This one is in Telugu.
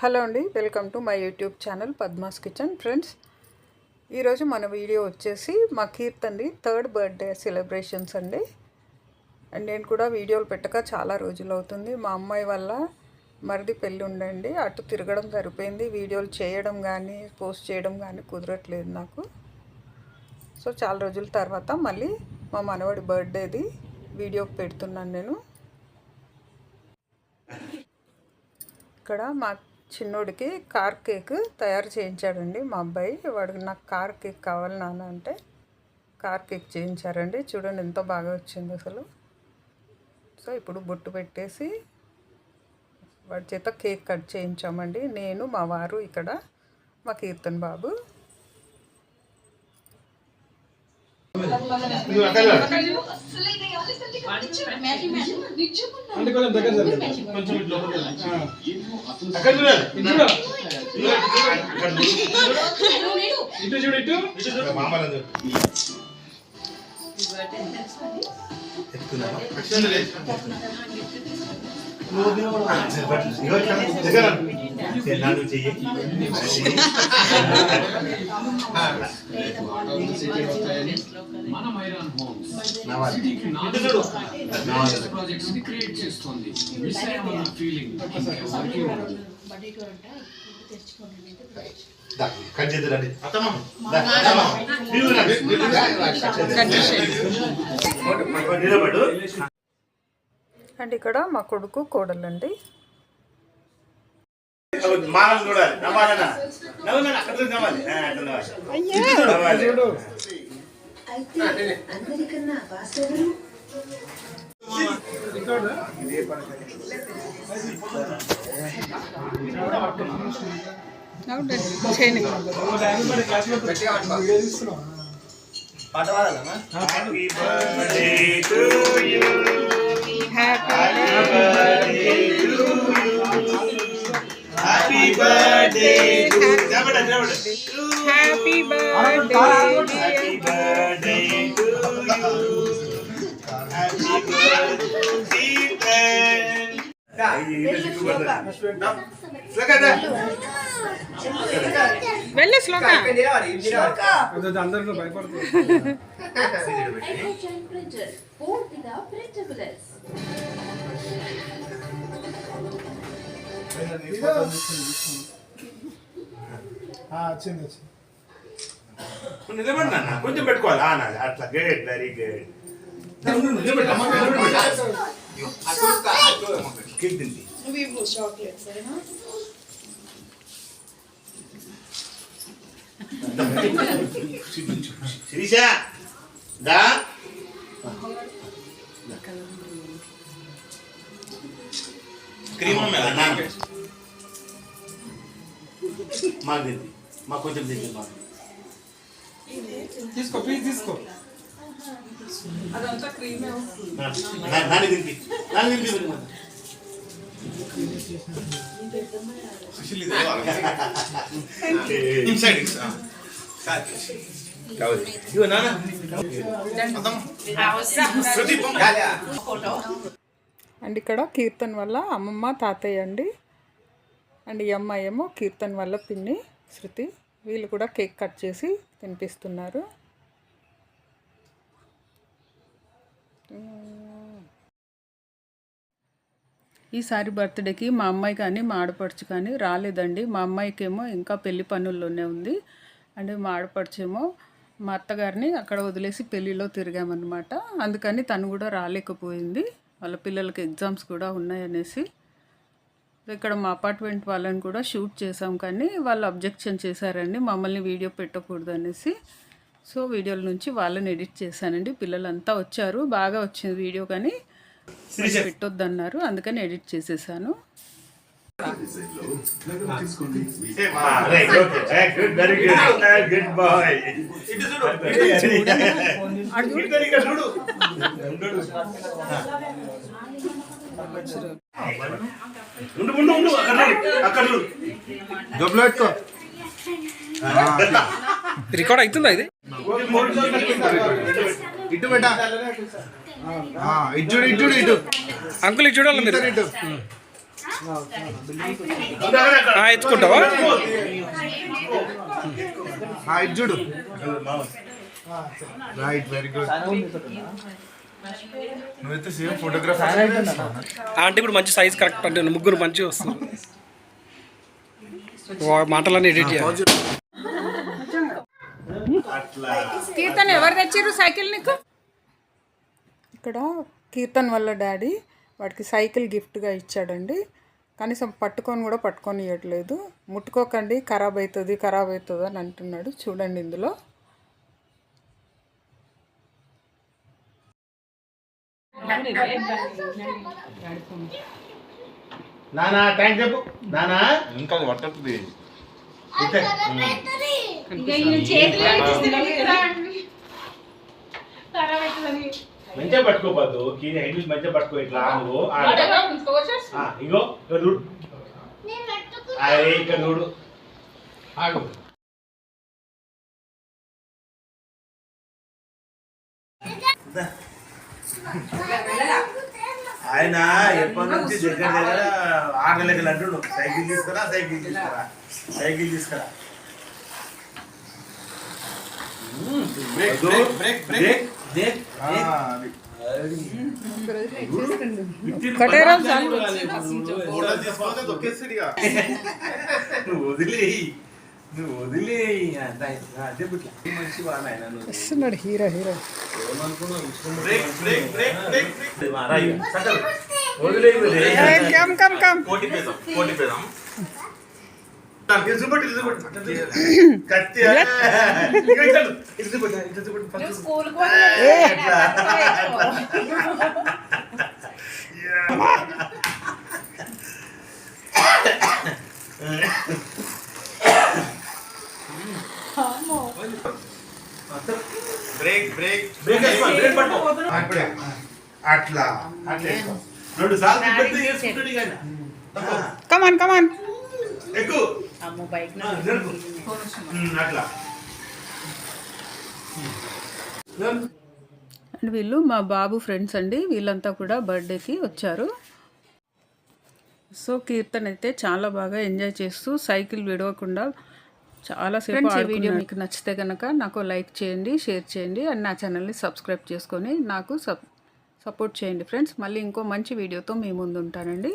హలో అండి welcome to my YouTube channel Padma's kitchen. Friends ఈరోజు మన వీడియో వచ్చేసి మా కీర్తంది థర్డ్ బర్త్డే సెలబ్రేషన్స్ అండి. అండ్ నేను కూడా వీడియోలు పెట్టక చాలా రోజులు అవుతుంది. మా అమ్మాయి వల్ల మరిది పెళ్ళి ఉండండి అటు తిరగడం సరిపోయింది. వీడియోలు చేయడం కానీ పోస్ట్ చేయడం కానీ కుదరట్లేదు నాకు. సో చాలా రోజుల తర్వాత మళ్ళీ మా మనవడి బర్త్డేది వీడియో పెడుతున్నాను నేను. ఇక్కడ మా చిన్నోడికి కార్ కేక్ తయారు చేయించాడండి మా అబ్బాయి. వాడికి నాకు కార్ కేక్ కావాలి నాన్న అంటే కార్ కేక్ చేయించారండి. చూడండి ఎంతో బాగా వచ్చింది అసలు. సో ఇప్పుడు బొట్టు పెట్టేసి వాడి చేత కేక్ కట్ చేయించామండి. నేను మా వారు ఇక్కడ మా కీర్తన్ బాబు. అంటే కొంచెం దగ్గర. కొంచెం. అక్కడ చూడాలి. ఇటు చూడు. ఇటు చూడు ఇటు మన మైరాన్ హోమ్స్ సిటీకి నాలుగు నిలబడు. అండ్ ఇక్కడ మా కొడుకు కోడలండి. నవ్వు అక్కడ birthday to నిలబడు, నిలబడు. Happy birthday Happy birthday to you. Happy birthday, friend. Shloka, వెళ్ళి శ్లోక అదే అందరిలో భయపడుతుంది హైడ్రోజన్ ప్రింటర్ పూర్తిగా ప్రింటబుల్స్ వచ్చింది వచ్చింది. నువ్వు నిలబడు నాన్న కొంచెం పెట్టుకోవాలి. ఆ, అట్లా గుడ్ వెరీ గుడ్ కేక్ తింది శిరీష దా. క్రీమ్ మాకు తింది మాకు కొంచెం తింది మాకు. తీసుకో ప్లీజ్ తీసుకో. నాని నాని. అండ్ ఇక్కడ కీర్తన్ వల్ల అమ్మమ్మ తాతయ్య అండి. అండ్ ఈ అమ్మాయి ఏమో కీర్తన్ వల్ల పిన్ని. శృతి వీళ్ళు కూడా కేక్ కట్ చేసి తినిపిస్తున్నారు. ఈసారి బర్త్డేకి మా అమ్మాయి కానీ మా ఆడపడుచు కానీ రాలేదండి. మా అమ్మాయికి ఏమో ఇంకా పెళ్ళి పనుల్లోనే ఉంది. అండ్ మా ఆడపడుచేమో మా అత్తగారిని అక్కడ వదిలేసి పెళ్ళిలో తిరిగామన్నమాట. అందుకని తను కూడా రాలేకపోయింది. వాళ్ళ పిల్లలకి ఎగ్జామ్స్ కూడా ఉన్నాయనేసి. ఇక్కడ మా అపార్ట్మెంట్ వాళ్ళని కూడా షూట్ చేసాం కానీ వాళ్ళు అబ్జెక్షన్ చేశారండి మమ్మల్ని వీడియో పెట్టకూడదు అనేసి. సో వీడియోల నుంచి వాళ్ళని ఎడిట్ చేశానండి. పిల్లలంతా వచ్చారు బాగా వచ్చింది వీడియో కానీ. శిరీష. పెట్టొద్దన్నారు అందుకని ఎడిట్ చేసేసాను. చూడు. రికార్డ్ అవుతుందా ఇది? ఇటు బెట ఇటు చూడు ఇటు చూడు ఇటు. అంకుల్ ఇది చూడాలి మీరు. ఇటు ఆ, ఎత్తుకుంటావా? రైట్ చూడు. రైట్ వెరీ గుడ్ నువ్వైతే సేమ్ అంటే ఇప్పుడు మంచి సైజ్ కరెక్ట్ అంటే ముగ్గురు మంచిగా వస్తుంది వా- మాటలన్నీ ఎడిట్ చేయాలి. కీర్తన్ ఎవరు తెచ్చిర్రు సైకిల్ నీకు? ఇక్కడ కీర్తన్ వల్ల డాడీ వాడికి సైకిల్ గిఫ్ట్గా ఇచ్చాడండి. కనీసం పట్టుకొని కూడా పట్టుకొని ఇవ్వట్లేదు ముట్టుకోకండి ఖరాబ్ అవుతుంది ఖరాబ్ అవుతుంది అని అంటున్నాడు. చూడండి ఇందులో. నానా థ్యాంక్ చెప్పు. నానా? ఇంకా ఇతే. మంచిగా పట్టుకోపోద్దు. కీ హ్యాండిల్ మంచిగా పట్టుకో ఇట్లా నువ్వు ఇగో ఇక్కడ చూడు. అరే ఇక్కడ చూడు. ఆగు. ఆయన ఎప్పటి నుంచి దగ్గర దగ్గర ఆరు నెలలకి అంటుండు సైకిల్ తీసుకురా సైకిల్ తీసుకురా సైకిల్ తీసుకురా. వదిలేయి. నువ్వు వదిలేయి అంత అదే పుట్ల మంచి వాడు ఆయన వస్తున్నాడు hero hero. Break break break break break రాయి సకల్ వదిలేయి వదిలేయి కమ్ కమ్ కమ్ కోటి పేదాం కోటి పేదాం ఇరుసుపట్టు ఇరుసుపట్టు బ్రేక్ బ్రేక్ బ్రేక్ బ్రేక్ అప్పుడే అట్లా. అట్లా. వేసుకో. రెండు సార్లు ఇక ఆయన. కమాన్ కమాన్ ఎక్కు. ఆ, జరుపు. ఉమ్, అట్లా. అండ్ వీళ్ళు మా బాబు ఫ్రెండ్స్ అండి వీళ్ళంతా కూడా బర్త్డేకి వచ్చారు. సో కీర్తన్ అయితే చాలా బాగా ఎంజాయ్ చేస్తూ సైకిల్ విడవకుండా చాలాసేపు ఈ వీడియో మీకు నచ్చితే కనుక నాకు లైక్ చేయండి షేర్ చేయండి అండ్ నా ఛానల్ని సబ్స్క్రైబ్ చేసుకొని నాకు సప్ సపోర్ట్ చేయండి ఫ్రెండ్స్. మళ్ళీ ఇంకో మంచి వీడియోతో మీ ముందు ఉంటానండి.